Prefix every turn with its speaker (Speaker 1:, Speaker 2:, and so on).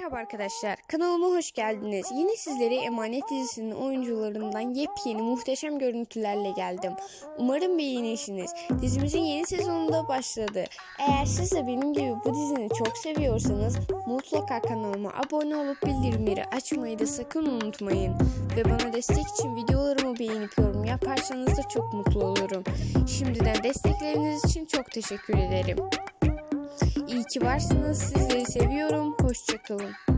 Speaker 1: Merhaba arkadaşlar, kanalıma hoş geldiniz. Yine sizlere Emanet dizisinin oyuncularından yepyeni muhteşem görüntülerle geldim. Umarım beğenirsiniz. Dizimizin yeni sezonunda başladı. Eğer siz de benim gibi bu dizini çok seviyorsanız mutlaka kanalıma abone olup bildirimleri açmayı da sakın unutmayın. Ve bana destek için videolarımı beğenip yorum yaparsanız da çok mutlu olurum. Şimdiden destekleriniz için çok teşekkür ederim. İyi ki varsınız. Sizleri seviyorum. Hoşçakalın.